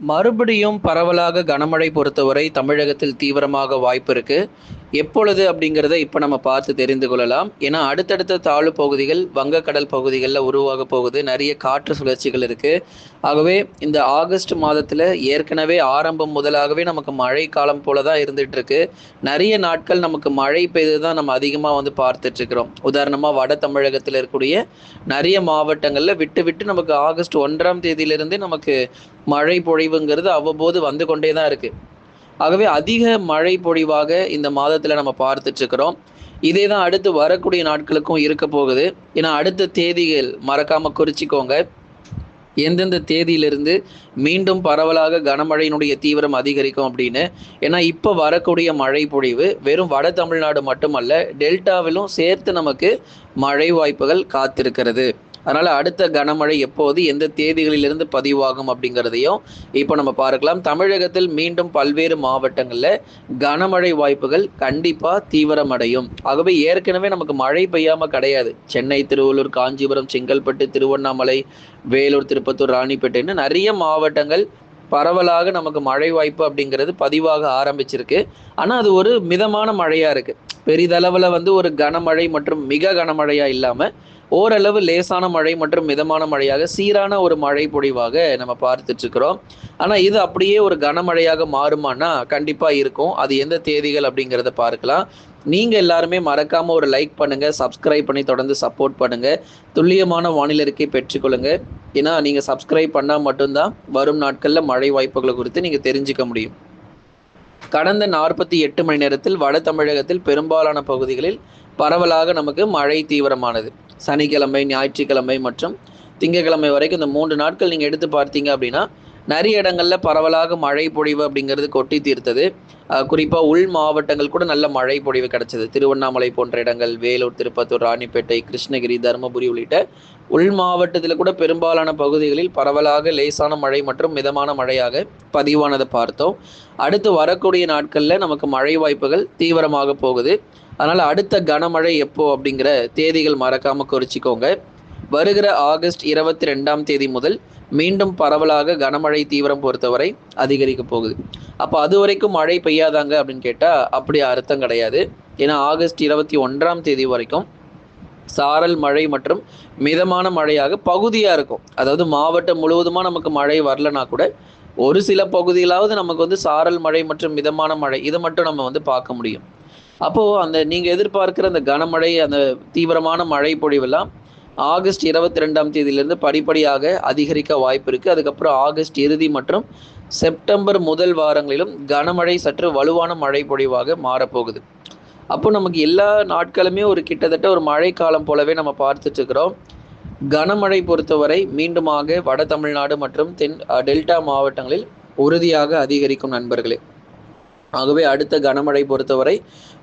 மறுபடியும் பரவலாக கனமழை பொறுத்தவரை தமிழகத்தில் தீவிரமாக வாய்ப்பு இருக்கு. எப்பொழுது அப்படிங்கிறத இப்போ நம்ம பார்த்து தெரிந்து கொள்ளலாம். ஏன்னா அடுத்தடுத்த தாழ்வு பகுதிகள் வங்கக்கடல் பகுதிகளில் உருவாக போகுது. நிறைய காற்று சுழற்சிகள் இருக்குது ஆகவே இந்த ஆகஸ்ட் மாதத்தில் ஏற்கனவே ஆரம்பம் முதலாகவே நமக்கு மழை காலம் போல தான் இருந்துகிட்ருக்கு நிறைய நாட்கள் நமக்கு மழை பெய்து தான் நம்ம அதிகமாக வந்து பார்த்துட்ருக்குறோம் உதாரணமாக வட தமிழகத்தில் இருக்கக்கூடிய நிறைய மாவட்டங்களில் விட்டு விட்டு நமக்கு ஆகஸ்ட் ஒன்றாம் தேதியிலிருந்தே நமக்கு மழை பொழிவுங்கிறது அவ்வப்போது வந்து கொண்டே தான் இருக்குது ஆகவே அதிக மழை பொழிவாக இந்த மாதத்துல நம்ம பார்த்துட்டு இருக்கிறோம் இதே தான் அடுத்து வரக்கூடிய நாட்களுக்கும் இருக்க போகுது. ஏன்னா அடுத்த தேதிகள் மறக்காம குறிச்சிக்கோங்க. எந்தெந்த தேதியிலிருந்து மீண்டும் பரவலாக கனமழையினுடைய தீவிரம் அதிகரிக்கும் அப்படின்னு. ஏன்னா இப்போ வரக்கூடிய மழை பொழிவு வெறும் வட தமிழ்நாடு மட்டுமல்ல டெல்டாவிலும் சேர்த்து நமக்கு மழை வாய்ப்புகள் காத்திருக்கிறது. அதனால அடுத்த கனமழை எப்போது எந்த தேதிகளிலிருந்து பதிவாகும் அப்படிங்கிறதையும் இப்போ நம்ம பார்க்கலாம். தமிழகத்தில் மீண்டும் பல்வேறு மாவட்டங்களில் கனமழை வாய்ப்புகள் கண்டிப்பாக தீவிரமடையும். ஆகவே ஏற்கனவே நமக்கு மழை பெய்யாமல் கிடையாது. சென்னை திருவள்ளூர் காஞ்சிபுரம் செங்கல்பட்டு திருவண்ணாமலை வேலூர் திருப்பத்தூர் ராணிப்பேட்டைன்னு நிறைய மாவட்டங்கள் பரவலாக நமக்கு மழை வாய்ப்பு அப்படிங்கிறது பதிவாக ஆரம்பிச்சிருக்கு. ஆனால் அது ஒரு மிதமான மழையாக இருக்குது பெரிதளவில் வந்து ஒரு கனமழை மற்றும் மிக கனமழையாக இல்லாமல் ஓரளவு லேசான மழை மற்றும் மிதமான மழையாக சீரான ஒரு மழை பொழிவாக நம்ம பார்த்துட்டு இருக்கிறோம் ஆனால் இது அப்படியே ஒரு கனமழையாக மாறுமானா கண்டிப்பாக இருக்கும். அது எந்த தேதிகள் அப்படிங்கிறத பார்க்கலாம். நீங்க எல்லாருமே மறக்காம ஒரு லைக் பண்ணுங்க சப்ஸ்கிரைப் பண்ணி தொடர்ந்து சப்போர்ட் பண்ணுங்க. துல்லியமான வானிலை இருக்கை பெற்றுக்கொள்ளுங்க ஏன்னா நீங்க சப்ஸ்கிரைப் பண்ணா மட்டும்தான் வரும் நாட்கள்ல மழை வாய்ப்புகளை குறித்து நீங்க தெரிஞ்சுக்க முடியும். கடந்த நாற்பத்தி எட்டு மணி நேரத்தில் வட தமிழகத்தில் பெரும்பாலான பகுதிகளில் பரவலாக நமக்கு மழை தீவிரமானது. சனிக்கிழமை ஞாயிற்றுக்கிழமை மற்றும் திங்கட்கிழமை வரைக்கும் இந்த மூன்று நாட்கள் நீங்கள் எடுத்து பார்த்தீங்க அப்படின்னா நிறைய இடங்கள்ல பரவலாக மழை பொழிவு அப்படிங்கிறது கொட்டி தீர்த்தது. குறிப்பாக உள் மாவட்டங்கள் கூட நல்ல மழை பொழிவு கிடைச்சது. திருவண்ணாமலை போன்ற இடங்கள் வேலூர் திருப்பத்தூர் ராணிப்பேட்டை கிருஷ்ணகிரி தருமபுரி உள்ளிட்ட உள் மாவட்டத்தில் கூட பெரும்பாலான பகுதிகளில் பரவலாக லேசான மழை மற்றும் மிதமான மழையாக பதிவானதை பார்த்தோம். அடுத்து வரக்கூடிய நாட்களில் நமக்கு மழை வாய்ப்புகள் தீவிரமாக போகுது. அதனால் அடுத்த கனமழை எப்போ அப்படிங்கிற தேதிகள் மறக்காமல் குறிச்சிக்கோங்க. வருகிற ஆகஸ்ட் இருபத்தி ரெண்டாம் தேதி முதல் மீண்டும் பரவலாக கனமழை தீவிரம் பொறுத்தவரை அதிகரிக்க போகுது. அப்போ அது வரைக்கும் மழை பெய்யாதாங்க அப்படின்னு கேட்டால் அப்படி அர்த்தம் கிடையாது. ஏன்னா ஆகஸ்ட் இருபத்தி ஒன்றாம் தேதி வரைக்கும் சாரல் மழை மற்றும் மிதமான மழையாக பகுதியாக இருக்கும். அதாவது மாவட்டம் முழுவதுமாக நமக்கு மழை வரலனா கூட ஒரு சில பகுதியிலாவது நமக்கு வந்து சாரல் மழை மற்றும் மிதமான மழை இதை மட்டும் நம்ம வந்து பார்க்க முடியும். அப்போது அந்த நீங்கள் எதிர்பார்க்குற அந்த கனமழை அந்த தீவிரமான மழை பொழிவெல்லாம் ஆகஸ்ட் இருபத்தி ரெண்டாம் தேதியிலிருந்து படிப்படியாக அதிகரிக்க வாய்ப்பு இருக்குது அதுக்கப்புறம் ஆகஸ்ட் இறுதி மற்றும் செப்டம்பர் முதல் வாரங்களிலும் கனமழை சற்று வலுவான மழை பொழிவாக மாறப்போகுது. அப்போ நமக்கு எல்லா நாட்களுமே ஒரு கிட்டத்தட்ட ஒரு மழை காலம் போலவே நம்ம பார்த்துட்டு இருக்கிறோம். கனமழை பொறுத்தவரை மீண்டுமாக வட தமிழ்நாடு மற்றும் தென் டெல்டா மாவட்டங்களில் உறுதியாக அதிகரிக்கும் நண்பர்களே. ஆகவே அடுத்த கனமழை பொறுத்தவரை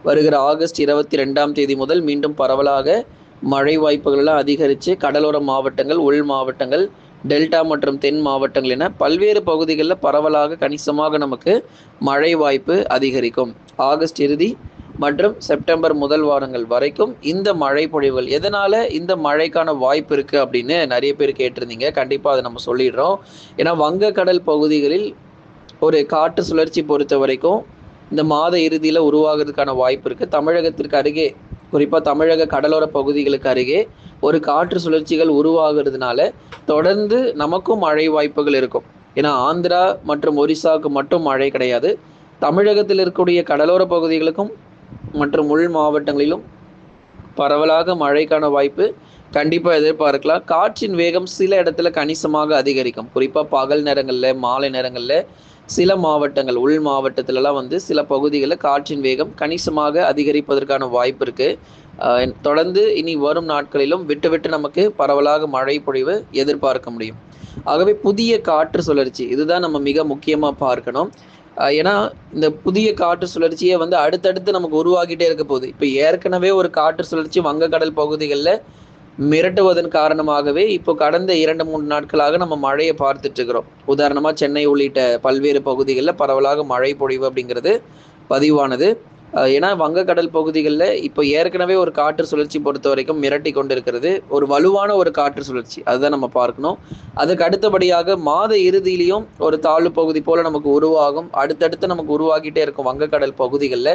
வருகிற ஆகஸ்ட் இருபத்தி ரெண்டாம் தேதி முதல் மீண்டும் பரவலாக மழை வாய்ப்புகள் எல்லாம் அதிகரித்து கடலோர மாவட்டங்கள் உள் மாவட்டங்கள் டெல்டா மற்றும் தென் மாவட்டங்கள் என பல்வேறு பகுதிகளில் பரவலாக கணிசமாக நமக்கு மழை வாய்ப்பு அதிகரிக்கும். ஆகஸ்ட் இறுதி மற்றும் செப்டம்பர் முதல் வாரங்கள் வரைக்கும் இந்த மழை பொழிவுகள் எதனால இந்த மழைக்கான வாய்ப்பு இருக்கு அப்படின்னு நிறைய பேர் கேட்டிருந்தீங்க. கண்டிப்பாக அதை நம்ம சொல்லிடுறோம். ஏன்னா வங்கக்கடல் பகுதிகளில் ஒரு காற்று சுழற்சி பொறுத்த வரைக்கும் இந்த மாத இறுதியில் உருவாகிறதுக்கான வாய்ப்பு இருக்குது தமிழகத்திற்கு அருகே குறிப்பாக தமிழக கடலோர பகுதிகளுக்கு அருகே ஒரு காற்று சுழற்சிகள் உருவாகிறதுனால தொடர்ந்து நமக்கும் மழை வாய்ப்புகள் இருக்கும். ஏன்னா ஆந்திரா மற்றும் ஒரிசாவுக்கு மட்டும் மழை கிடையாது. தமிழகத்தில் இருக்கக்கூடிய கடலோர பகுதிகளுக்கும் மற்றும் உள் மாவட்டங்களிலும் பரவலாக மழைக்கான வாய்ப்பு கண்டிப்பாக எதிர்பார்க்கலாம். காற்றின் வேகம் சில இடத்துல கணிசமாக அதிகரிக்கும். குறிப்பாக பகல் நேரங்களில் மாலை நேரங்களில் சில மாவட்டங்கள் உள் மாவட்டத்திலலாம் வந்து சில பகுதிகளில் காற்றின் வேகம் கணிசமாக அதிகரிப்பதற்கான வாய்ப்பு இருக்குது தொடர்ந்து இனி வரும் நாட்களிலும் விட்டு விட்டு நமக்கு பரவலாக மழை பொழிவு எதிர்பார்க்க முடியும். ஆகவே புதிய காற்று சுழற்சி இதுதான் நம்ம மிக முக்கியமாக பார்க்கணும். ஏன்னா இந்த புதிய காற்று சுழற்சியை வந்து அடுத்தடுத்து நமக்கு உருவாகிட்டே இருக்க போகுது. இப்போ ஏற்கனவே ஒரு காற்று சுழற்சி வங்கக்கடல் பகுதிகளில் மிரட்டுவதன் காரணமாகவே இப்போ கடந்த இரண்டு மூன்று நாட்களாக நம்ம மழையை பார்த்துட்டு இருக்கிறோம் உதாரணமா சென்னை உள்ளிட்ட பல்வேறு பகுதிகளில் பரவலாக மழை பொழிவு அப்படிங்கிறது பதிவானது. ஏன்னா வங்கக்கடல் பகுதிகளில் இப்போ ஏற்கனவே ஒரு காற்று சுழற்சி பொறுத்த வரைக்கும் மிரட்டி கொண்டிருக்கிறது. ஒரு வலுவான ஒரு காற்று சுழற்சி. அதுதான் நம்ம பார்க்கணும். அதுக்கு அடுத்தபடியாக மாத இறுதியிலையும் ஒரு தாழ்வு பகுதி போல நமக்கு உருவாகும். அடுத்தடுத்து நமக்கு உருவாகிட்டே இருக்கும் வங்கக்கடல் பகுதிகளில்.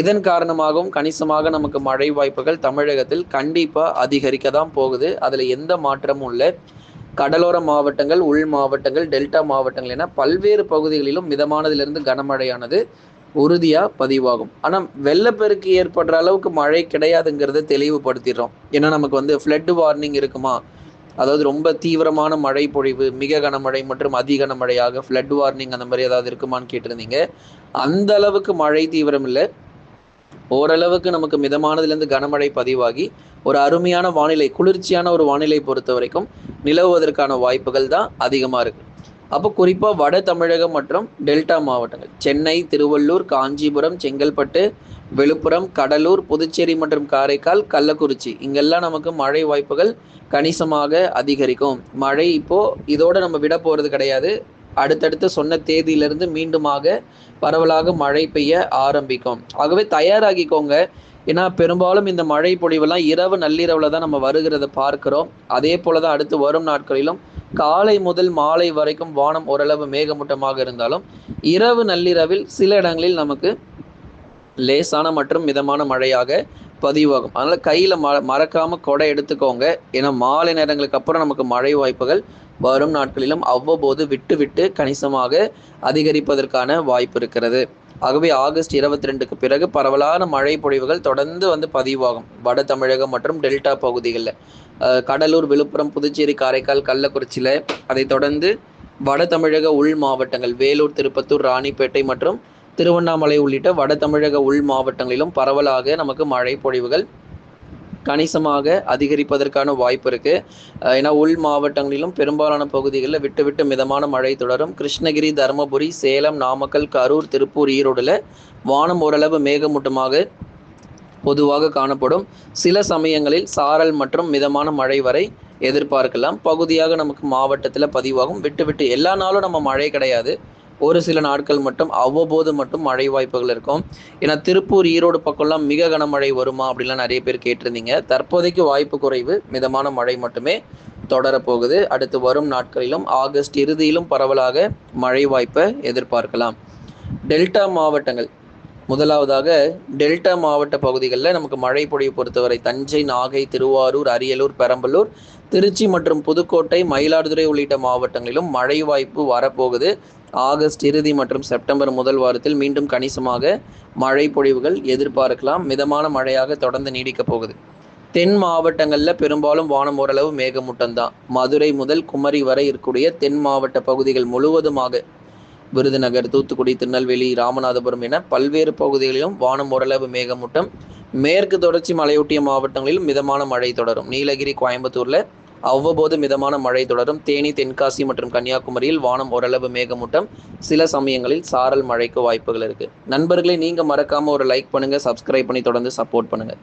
இதன் காரணமாகவும் கணிசமாக நமக்கு மழை வாய்ப்புகள் தமிழகத்தில் கண்டிப்பாக அதிகரிக்க தான் போகுது. அதில் எந்த மாற்றமும் இல்லை. கடலோர மாவட்டங்கள் உள் மாவட்டங்கள் டெல்டா மாவட்டங்கள் என பல்வேறு பகுதிகளிலும் மிதமானதிலிருந்து கனமழையானது உறுதியாக பதிவாகும். ஆனால் வெள்ளப்பெருக்கு ஏற்படுற அளவுக்கு மழை கிடையாதுங்கிறத தெளிவுபடுத்திடுறோம். ஏன்னா நமக்கு வந்து ஃப்ளட் வார்னிங் இருக்குமா? அதாவது ரொம்ப தீவிரமான மழை பொழிவு மிக கனமழை மற்றும் அதி கனமழையாக ஃப்ளட் வார்னிங் அந்த மாதிரி ஏதாவது இருக்குமான்னு கேட்டிருந்தீங்க. அந்த அளவுக்கு மழை தீவிரம் இல்லை. ஓரளவுக்கு நமக்கு மிதமானதுலேருந்து கனமழை பதிவாகி ஒரு அருமையான வானிலை குளிர்ச்சியான ஒரு வானிலை பொறுத்த வரைக்கும் நிலவுவதற்கான வாய்ப்புகள் தான் அதிகமாக இருக்கு. அப்போ குறிப்பாக வட தமிழகம் மற்றும் டெல்டா மாவட்டங்கள் சென்னை திருவள்ளூர் காஞ்சிபுரம் செங்கல்பட்டு விழுப்புரம் கடலூர் புதுச்சேரி மற்றும் காரைக்கால் கள்ளக்குறிச்சி இங்கெல்லாம் நமக்கு மழை வாய்ப்புகள் கணிசமாக அதிகரிக்கும். மழை இப்போ இதோட நம்ம விட போறது கிடையாது. அடுத்தடுத்து சொன்ன தேதியிலிருந்து மீண்டுமாக பரவலாக மழை பெய்ய ஆரம்பிக்கும். ஆகவே தயாராகிக்கோங்க. ஏன்னா பெரும்பாலும் இந்த மழை பொழிவெல்லாம் இரவு நள்ளிரவில் தான் நம்ம வருகிறத பார்க்கிறோம். அதே போல தான் அடுத்து வரும் நாட்களிலும் காலை முதல் மாலை வரைக்கும் வானம் ஓரளவு மேகமூட்டமாக இருந்தாலும் இரவு நள்ளிரவில் சில இடங்களில் நமக்கு லேசான மற்றும் மிதமான மழையாக பதிவாகும். அதனால் கையில் ம மறக்காமல் கொடை எடுத்துக்கோங்க. ஏன்னா மாலை நேரங்களுக்கு அப்புறம் நமக்கு மழை வாய்ப்புகள் வரும் நாட்களிலும் அவ்வப்போது விட்டு விட்டு கணிசமாக அதிகரிப்பதற்கான வாய்ப்பு இருக்கிறது. ஆகவே ஆகஸ்ட் இருபத்தி ரெண்டுக்கு பிறகு பரவலான மழை பொழிவுகள் தொடர்ந்து வந்து பதிவாகும். வட தமிழகம் மற்றும் டெல்டா பகுதிகளில் கடலூர் விழுப்புரம் புதுச்சேரி காரைக்கால் கள்ளக்குறிச்சியில் அதைத் தொடர்ந்து வட தமிழக உள் மாவட்டங்கள் வேலூர் திருப்பத்தூர் ராணிப்பேட்டை மற்றும் திருவண்ணாமலை உள்ளிட்ட வட தமிழக உள் மாவட்டங்களிலும் பரவலாக நமக்கு மழை பொழிவுகள் கணிசமாக அதிகரிப்பதற்கான வாய்ப்பு இருக்கு. ஏன்னா உள் மாவட்டங்களிலும் பெரும்பாலான பகுதிகளில் விட்டு விட்டு மிதமான மழை தொடரும். கிருஷ்ணகிரி தருமபுரி சேலம் நாமக்கல் கரூர் திருப்பூர் ஈரோடுல வானம் ஓரளவு மேகமூட்டமாக பொதுவாக காணப்படும். சில சமயங்களில் சாரல் மற்றும் மிதமான மழை வரை எதிர்பார்க்கலாம். பகுதியாக நமக்கு மாவட்டத்தில் பதிவாகும். விட்டு விட்டு எல்லா நாளும் நம்ம மழை கிடையாது. ஒரு சில நாட்கள் மட்டும் அவ்வப்போது மட்டும் மழை வாய்ப்புகள் இருக்கும். ஏன்னா திருப்பூர் ஈரோடு பக்கம்லாம் மிக கனமழை வருமா அப்படிலாம் நிறைய பேர் கேட்டிருந்தீங்க. தற்போதைக்கு வாய்ப்பு குறைவு மிதமான மழை மட்டுமே தொடரப்போகுது. அடுத்து வரும் நாட்களிலும் ஆகஸ்ட் இறுதியிலும் பரவலாக மழை வாய்ப்பை எதிர்பார்க்கலாம். டெல்டா மாவட்டங்கள். முதலாவதாக டெல்டா மாவட்ட பகுதிகளில் நமக்கு மழை பொழிவு பொறுத்தவரை தஞ்சை நாகை திருவாரூர் அரியலூர் பெரம்பலூர் திருச்சி மற்றும் புதுக்கோட்டை மயிலாடுதுறை உள்ளிட்ட மாவட்டங்களிலும் மழை வாய்ப்பு வரப்போகுது. ஆகஸ்ட் இறுதி மற்றும் செப்டம்பர் முதல் வாரத்தில் மீண்டும் கணிசமாக மழை பொழிவுகள் எதிர்பார்க்கலாம். மிதமான மழையாக தொடர்ந்து நீடிக்கப் போகுது. தென் மாவட்டங்களில் பெரும்பாலும் வானம் ஓரளவு மேகமூட்டம் தான் மதுரை முதல் குமரி வரை இருக்கக்கூடிய தென் மாவட்ட பகுதிகள் முழுவதுமாக விருதுநகர் தூத்துக்குடி திருநெல்வேலி ராமநாதபுரம் என பல்வேறு பகுதிகளிலும் வானம் ஓரளவு மேகமூட்டம். மேற்கு தொடர்ச்சி மலையொட்டிய மாவட்டங்களிலும் மிதமான மழை தொடரும். நீலகிரி கோயம்புத்தூரில் அவ்வப்போது மிதமான மழை தொடரும். தேனி தென்காசி மற்றும் கன்னியாகுமரியில் வானம் ஓரளவு மேகமூட்டம். சில சமயங்களில் சாரல் மழைக்கு வாய்ப்புகள் இருக்கு. நண்பர்களே நீங்க மறக்காம ஒரு லைக் பண்ணுங்க சப்ஸ்கிரைப் பண்ணி தொடர்ந்து சப்போர்ட் பண்ணுங்க.